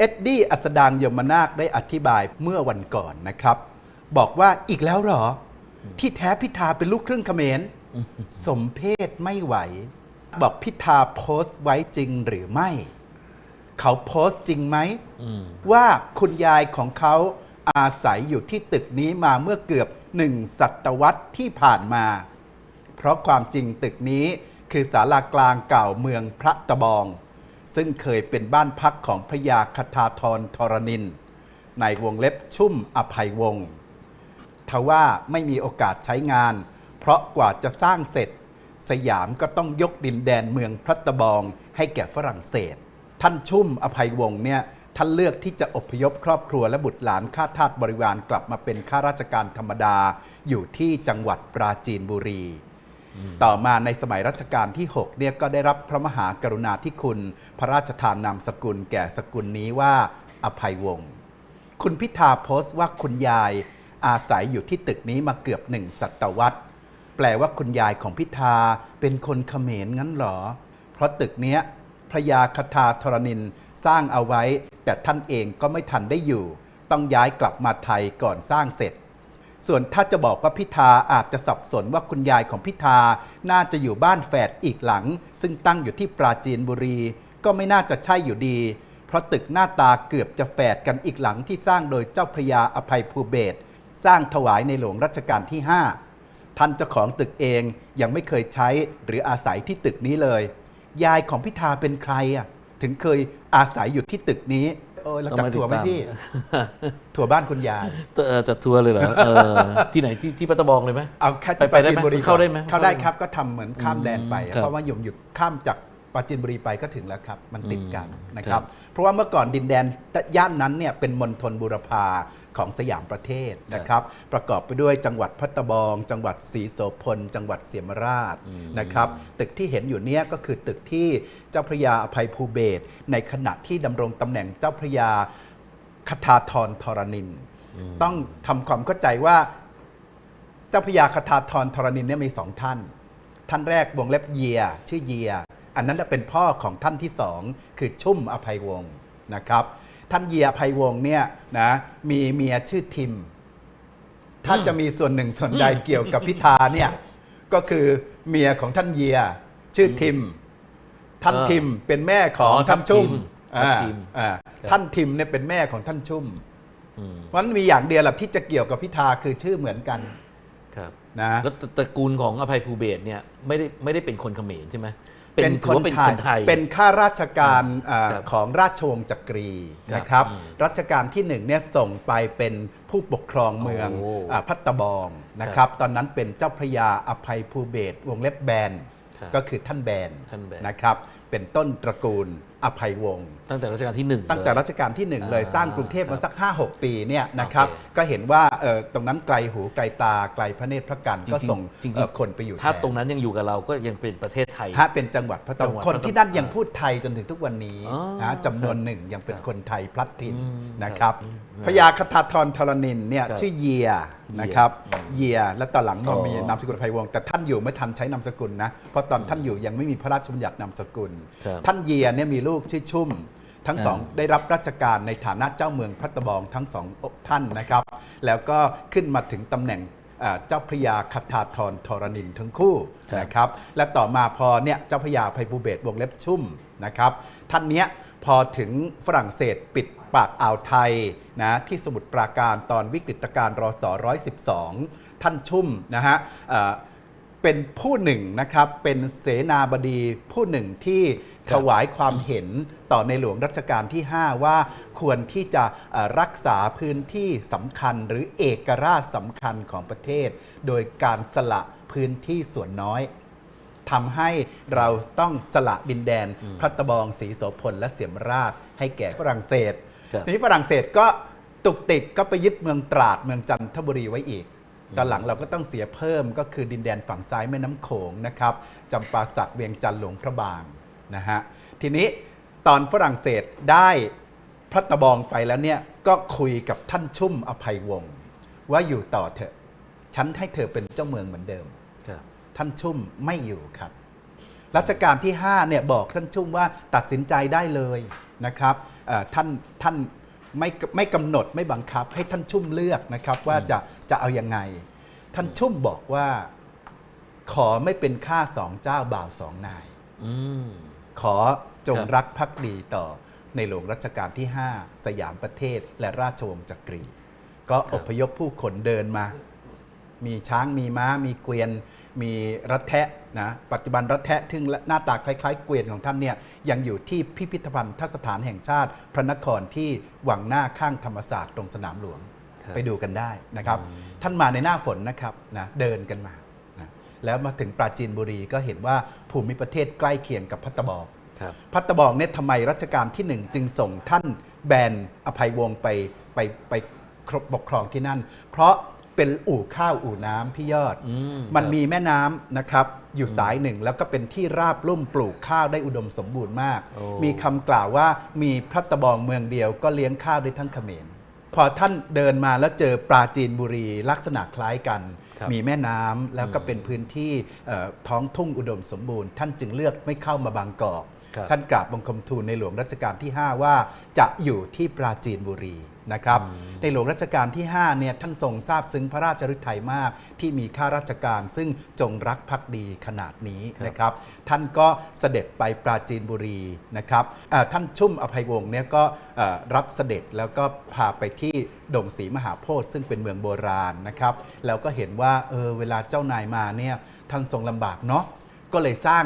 เอ็ดดี้อัสดางยมนาคได้อธิบายเมื่อวันก่อนนะครับ บอกว่าอีกแล้วเหรอ ที่แท้พิธาเป็นลูกครึ่งเขมร สมเพศไม่ไหว บอกพิธาโพสต์ไว้จริงหรือไม่ เขาโพสต์จริงไหมอืมว่าคุณยายของเขาอาศัยอยู่ที่ตึกนี้มาเมื่อเกือบหนึ่งศตวรรษที่ผ่านมา เพราะความจริงตึกนี้คือศาลากลางเก่าเมืองพระตะบอง ซึ่งเคยเป็นบ้านพักของพระยาคทาธรทรนิน ในวงเล็บชุ่มอภัยวงศ์ทว่าไม่มีโอกาสใช้งาน เพราะกว่าจะสร้างเสร็จ สยามก็ต้องยกดินแดนเมืองพระตะบองให้แก่ฝรั่งเศส ท่านชุ่มอภัยวงศ์เนี่ยท่านเลือกที่จะอพยพครอบครัวและบุตรหลานข้าทาสบริวารกลับมาเป็นข้าราชการธรรมดาอยู่ที่จังหวัดปราจีนบุรี ต่อมาในสมัยรัชกาลที่6เนี่ยก็ได้รับพระมหากรุณาธิคุณ พระราชทานนามสกุลแก่สกุลนี้ว่าอภัยวงศ์คุณพิธาโพสต์ว่าคุณยายอาศัยอยู่ที่ตึกนี้มาเกือบหนึ่งศตวรรษ แปลว่าคุณยายของพิธาเป็นคนเขมรงั้นเหรอ เพราะตึกเนี้ยพระยาคทาธรณินสร้างเอาไว้ แต่ท่านเองก็ไม่ทันได้อยู่ ต้องย้ายกลับมาไทยก่อนสร้างเสร็จ ส่วนถ้าจะบอกว่าพิธาอาจจะสับสนว่าคุณยายของพิธา น่าจะอยู่บ้านแฝดอีกหลัง ซึ่งตั้งอยู่ที่ปราจีนบุรี ก็ไม่น่าจะใช่อยู่ดี เพราะตึกหน้าตาเกือบจะแฝดกันอีกหลังที่สร้างโดยเจ้าพระยาอภัยภูเบศสร้างถวายในหลวงรัชกาลที่ 5 ท่านเจ้าของตึกเองยังไม่เคยใช้หรืออาศัยที่ตึกนี้เลย ยายของพิธาเป็นใครอะถึงเคยอาศัยอยู่ที่ตึกนี้ โอ้ยเราจับถั่วไหมพี่ ถั่วบ้านคุณยายเอ่อจัดทัวร์เลยเหรอเออที่ไหนที่ที่ปัตตะบองเลยไหมเอาแค่ไปไปได้ไหมปราจีนบุรีเข้าได้ไหมเข้าได้ครับก็ทำเหมือนข้ามแดนไปอะครับเพราะว่าหยมหยุดข้ามจาก ปราจีนบุรีไปก็ถึงแล้วครับ มันติดกันอืมนะคครัรับบเพราะว่าเมื่อก่อนดินแดนย่านนั้นเนี่ยเป็นมณฑลบูรพาของสยามประเทศนะครับ ประกอบไปด้วยจังหวัดพัตตะบอง จังหวัดศรีโสพล จังหวัดเสียมราชนะครับ ตึกที่เห็นอยู่เนี่ยก็คือตึกที่เจ้าพระยาอภัยภูเบศรในขณะที่ดำรงตำแหน่งเจ้าพระยาคทาธรทรนิน ต้องทำความเข้าใจว่าเจ้าพระยาคทาธรทรณินเนี่ยมีสองท่าน ท่านแรกวงเล็บเยีย ชื่อเยีย อันนั้นน่ะเป็นพ่อของท่านที่สองคือชุ่มอภัยวงศ์นะครับ ท่านเยียอภัยวงศ์เนี่ยนะมีเมียชื่อทิม ถ้าจะมีส่วนหนึ่งส่วนใดเกี่ยวกับพิธาเนี่ยก็คือเมียของท่านเยียชื่อทิม ท่านเออทิมเป็นแม่ของอ๋อท่านชุ่มท่านทิมอ่าอ่าครับท่านทิมเนี่ยเป็นแม่ของท่านชุ่มอืมเพราะฉะนั้นมีอย่างเดียวแหละที่จะเกี่ยวกับพิธาคือชื่อเหมือนกันครับนะแล้วตตระกูลของอภัยภูเบศรเนี่ยไม่ได้ไม่ได้เป็นคนเขมรใช่ไหม ถือว่าเป็นคนไทย เป็นข้าราชการอ่าครับของราชวงศ์จักรีครับนะครับ อืมรัชกาลที่หนึ่งเนี่ยส่งไปเป็นผู้ปกครองเมืองโอ้อาพัตตะบองนะครับตอนนั้นเป็นเจ้าพระยาอภัยภูเบศรวงเล็บแบน ครับก็คือท่านแบนท่านแบน นะครับ เป็นต้นตระกูลอภัยวงศ์ ตั้งแต่รัชกาลที่หนึ่งตั้งแต่เลย รัชกาลที่หนึ่งเลยอ่าสร้างกรุงเทพมาสัก 5-6 ปีเนี่ยนะครับโอเคก็เห็นว่าเอ่อตรงนั้นไกลหูไกลตาไกลพระเนตรพระกันจริงๆก็ส่งจริงๆ เอ่อคนไปอยู่ถ้าแทนตรงนั้นยังอยู่กับเราก็ยังเป็นประเทศไทย ฮะเป็นจังหวัดพระตะจับงองหวัดคนที่นั่นยังพูดไทยจนถึงทุกวันนี้อ๋อนะจำนวนหนึ่งยังเป็นคนไทยพลัดถิ่นอืมนะครับครับพญาคทาธรทรนินเนี่ยครับชื่อเยียเยียนะครับอืมเยียและตอนหลังอ๋อมีนามสกุลไพวงศ์แต่ท่านอยู่ไม่ทันใช้นามสกุลนะเพราะตอนท่านอยู่ยังไม่มีพระราชบัญญัตินามสกุลครับท่านเยียเนี่ยมีลูกชื่อชุ่ม ทั้งสองอ่าได้รับราชการในฐานะเจ้าเมืองพัตตะบองทั้งสองท่านนะครับ แล้วก็ขึ้นมาถึงตำแหน่งอ่าเจ้าพระยาคทาธรทรนินทั้งคู่ครับนะครับ และต่อมาพอเนี่ยเจ้าพระยาภัยภูเบศรวงเล็บชุ่มนะครับ ท่านเนี้ยพอถึงฝรั่งเศสปิดปากอ่าวไทยนะที่สมุทรปราการตอนวิกฤตการณ์รศ112 ท่านชุ่มนะฮะ เอ่อเป็นผู้หนึ่งนะครับ เป็นเสนาบดีผู้หนึ่งที่ถวายความเห็นต่อในหลวงรัชกาลที่ 5 ว่าควรที่จะเอ่อรักษาพื้นที่สำคัญหรือเอกราชสำคัญของประเทศ โดยการสละพื้นที่ส่วนน้อยทำให้เราต้องสละดินแดนพัตตะบองศรีโสพลและเสียมราชให้แก่ฝรั่งเศสครับทีนี้ฝรั่งเศสก็ตุกติกก็ไปยึดเมืองตราดเมืองจันทบุรีไว้อีก ตอนหลังเราก็ต้องเสียเพิ่มก็คือดินแดนฝั่งซ้ายแม่น้ำโขงนะครับจำปาสักเวียงจันทร์หลวงพระบางนะฮะทีนี้ตอนฝรั่งเศสได้พัตตะบองไปแล้วเนี่ยก็คุยกับท่านชุ่มอภัยวงศ์ว่าอยู่ต่อเถอะฉันให้เธอเป็นเจ้าเมืองเหมือนเดิมครับท่านชุ่มไม่อยู่ครับรัชกาลที่5เนี่ยบอกท่านชุ่มว่าตัดสินใจได้เลยนะครับเอ่อท่านท่านไม่ไม่กำหนดไม่บังคับให้ท่านชุ่มเลือกนะครับว่าจะ จะเอายังไง ท่านชุ่มบอกว่าขอไม่เป็นข้าสองเจ้าบ่าวสองนายอืมขอจงครับรักภักดีต่อในหลวงรัชกาลที่ 5 สยามประเทศและราชวงศ์จักรี ก็อพยพผู้คนเดินมา มีช้างมีม้า มีเกวียน มีรัฐแทะนะปัจจุบันรัฐแทะซึ่งหน้าตาคล้าย ๆ เกวียนของท่านเนี่ยยังอยู่ที่พิพิธภัณฑ์ทสถานแห่งชาติ พระนครที่วังหน้าข้างธรรมศาสตร์ตรงสนามหลวงครับ ไปดูกันได้นะครับ ท่านมาในหน้าฝนนะครับนะเดินกันมานะแล้วมาถึงปราจีนบุรีก็เห็นว่าภูมิประเทศใกล้เคียงกับพัตตะบอกครับพัตตะบองเนี่ยทำไมรัชกาลที่หนึ่งจึงส่งท่านแบนอภัยวงศ์ไปไปไปครบปกครองที่นั่น เพราะเป็นอู่ข้าวอู่น้ำพี่ยอดอืมมันครับมีแม่น้ำนะครับอยู่สายหนึ่งแล้วก็เป็นที่ราบลุ่มปลูกข้าวได้อุดมสมบูรณ์มากโอ้มีคำกล่าวว่ามีพัตตะบองเมืองเดียวก็เลี้ยงข้าวได้ทั้งเขมร พอท่านเดินมาแล้วเจอปราจีนบุรีลักษณะคล้ายกัน ครับมีแม่น้ำแล้วก็เป็นพื้นที่เอ่อท้องทุ่งอุดมสมบูรณ์ ท่านจึงเลือกไม่เข้ามาบางกอกครับ ท่านกราบบังคมทูลในหลวงรัชกาลที่ 5 ว่าจะอยู่ที่ปราจีนบุรีนะครับในหลวงรัชกาลที่5เนี่ยท่านทรงทราบซึ้งพระราชฤทัยมาก ที่มีข้าราชการซึ่งจงรักภักดีขนาดนี้นะครับ ท่านก็เสด็จไปปราจีนบุรีนะครับเอ่อท่านชุ่มอภัยวงศ์เนี่ยก็เอ่อรับเสด็จแล้วก็พาไปที่ดงศรีมหาโพธิ์ซึ่งเป็นเมืองโบราณนะครับ แล้วก็เห็นว่าเออเวลาเจ้านายมาเนี่ยท่านทรงลำบากเนาะก็เลยสร้าง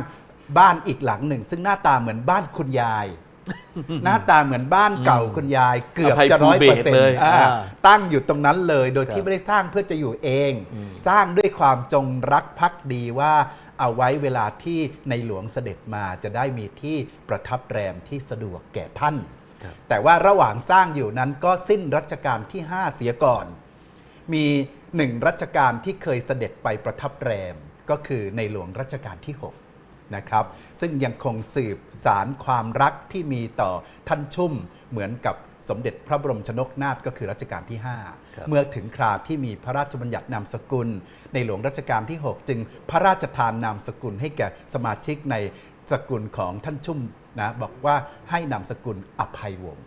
บ้านอีกหลังหนึ่ง ซึ่งหน้าตาเหมือนบ้านคุณยาย หน้าตาเหมือนบ้านเก่าคุณยาย เกือบอภัยจะภูร้อยเบเปอศร์เซ็นเลยต์อ่าตั้งอยู่ตรงนั้นเลยโดยครัที่บไม่ได้สร้างเพื่อจะอยู่เอง สร้างด้วยความจงรักภักดีว่าเอาไว้เวลาที่ในหลวงเสด็จมาจะได้มีที่ประทับแรมที่สะดวกแก่ท่านครับแต่ว่าระหว่างสร้างอยู่นั้นก็สิ้นรัชกาลที่ 5 เสียก่อน มีหนึ่งรัชกาลที่เคยเสด็จไปประทับแรมก็คือในหลวงรัชกาลที่ 6 นะครับ ซึ่งยังคงสืบสารความรักที่มีต่อท่านชุ่มเหมือนกับสมเด็จพระบรมชนกนาถก็คือรัชกาลที่ครับ5เมื่อถึงคราวที่มีพระราชบัญญัตินามสกุล ในหลวงรัชกาลที่ 6 จึงพระราชทานนามสกุลให้แก่สมาชิกในสกุลของท่านชุ่มนะบอกว่าให้นามสกุลอภัยวงศ์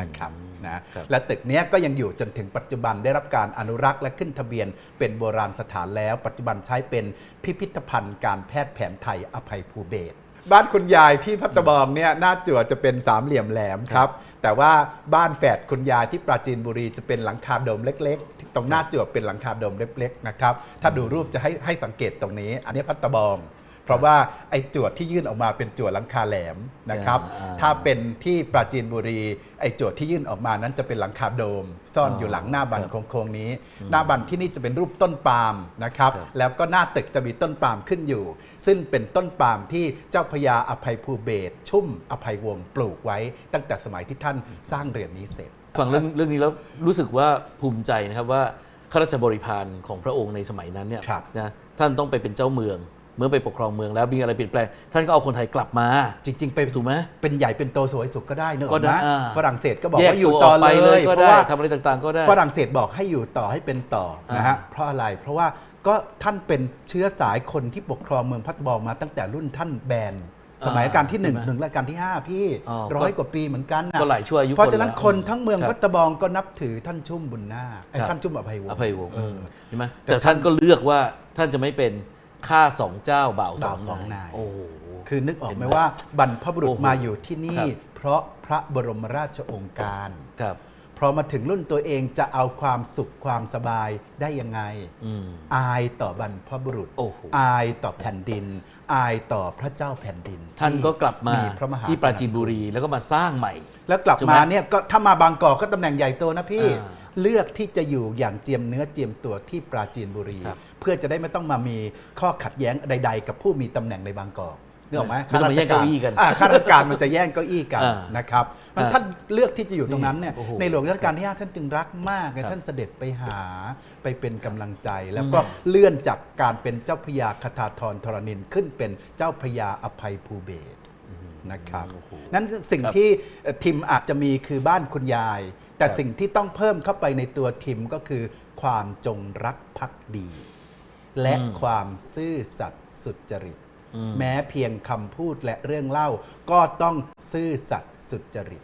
นะครับนะครับและตึกเนี้ยก็ยังอยู่จนถึงปัจจุบันได้รับการอนุรักษ์และขึ้นทะเบียน เป็นโบราณสถานแล้ว ปัจจุบันใช้เป็นพิพิธภัณฑ์การแพทย์แผนไทยอภัยภูเบศรบ้านคุณยายที่พัตตะบองเนี่ยหน้าจั่วจะเป็นสามเหลี่ยมแหลมครับ แต่ว่าบ้านแฝดคุณยายที่ปราจีนบุรีจะเป็นหลังคาโดมเล็กๆ ตรงหน้าจั่วเป็นหลังคาโดมเล็กๆนะครับถ้าดูรูปจะให้ให้สังเกตตรงนี้ อันนี้พัตตะบอง เพราะว่าไอ้จวดที่ยื่นออกมาเป็นจวดหลังคาแหลมนะครับอ่าถ้าเป็นที่ปราจีนบุรี ไอ้โจทย์ที่ยื่นออกมานั้นจะเป็นหลังคาโดม ซ่อนอ๋ออยู่หลังหน้าบันครับโค้งๆนี้ หน้าบันที่นี่จะเป็นรูปต้นปาล์มนะครับครับ แล้วก็หน้าตึกจะมีต้นปาล์มขึ้นอยู่ ซึ่งเป็นต้นปาล์มที่เจ้าพระยาอภัยภูเบศรชุ่มอภัยวงศ์ปลูกไว้ ตั้งแต่สมัยที่ท่านสร้างเรือนนี้เสร็จฟังเรื่องเรื่องนี้แล้วรู้สึกว่าภูมิใจนะครับว่าข้าราชบริพารของพระองค์ในสมัยนั้นเนี่ยครับนะท่านต้องไปเป็นเจ้าเมือง เมื่อไปปกครองเมืองแล้วมีอะไรเปลี่ยนแปลง ท่านก็เอาคนไทยกลับมา จริง ๆ ไปถูกไหม เป็นใหญ่เป็นโตสวยสุขก็ได้เนอะก็ได้นะอ่า ฝรั่งเศสก็บอกแยกว่าอยู่ตัวต่อออกไปเลเลยยเพก็ราะได้ว่า ทำอะไรต่างๆก็ได้ ฝรั่งเศสบอกให้อยู่ต่อให้เป็นต่อนะฮะ อ่าเพราะอะไร เพราะว่าก็ท่านเป็นเชื้อสายคนที่ปกครองเมืองพัทบองมาตั้งแต่รุ่นท่านแบน สมัยรัชการที่หนึ่งใช่ไหมถึงรัชกาลที่5พี่อ๋อร้อยกว่าปีเหมือนกันนะก็หลายชั่วอายุเพราะฉะนั้นคนแล้วคนทั้งเมืองครับพัทบองก็นับถือท่านชุ่มบุญนาคไอ้ครับ ท่านชุ่มอภัยวงศ์ อภัยวงศ์เออใช่ไหมแต่ท่านก็เลือกว่าท่านจะไม่เป็น ข้าสองเจ้าบ่าวสบ่าอวงสองนานายยโอ้โห คือนึกออกไหมเห็นไหมว่าบรรพบุรุษโอ้โหมาอยู่ที่นี่ ครับ เพราะพระบรมราชโองการ ครับ พอมาถึงรุ่นตัวเองจะเอาความสุขความสบายได้ยังไง อืม อายต่อบรรพบุรุษโอ้โหอายต่อแผ่นดิน อายต่อพระเจ้าแผ่นดินท่านก็กลับมาพระมหาที่ปราจีนบุรีแล้วก็มาสร้างใหม่ แล้วกลับถูกไหมมาเนี่ยก็ถ้ามาบางกอกก็ตำแหน่งใหญ่โตนะพี่ อ่า เลือกที่จะอยู่อย่างเจียมเนื้อเจียมตัวที่ปราจีนบุรี ครับเพื่อจะได้ไม่ต้องมามีข้อขัดแย้งใด ๆ กับผู้มีตำแหน่งในบางกอกนึกออกไหมไม่ต้องมาแย่งเก้าอี้กันอ่าข้าราชการมันจะแย่งเก้าอี้กันอ่านะครับมันอ่าท่านเลือกที่จะอยู่ตรงนั้นเนี่ยโอ้โห ในหลวงรัชกาลที่ห้าท่านจึงรักมากไงครับ ท่านเสด็จไปหาไปเป็นกำลังใจ แล้วก็เลื่อนจากการเป็นเจ้าพระยาคทาธรธรณินขึ้นเป็นเจ้าพระยาอภัยภูเบศร นะครับโอ้โหนั้นสิ่งครับที่เอ่อทิมอาจจะมีคือบ้านคุณยาย แต่ครับสิ่งที่ต้องเพิ่มเข้าไปในตัวทิมก็คือ ความจงรักภักดี และความซื่อสัตย์สุจริต แม้เพียงคำพูดและเรื่องเล่าก็ต้องซื่อสัตย์สุจริต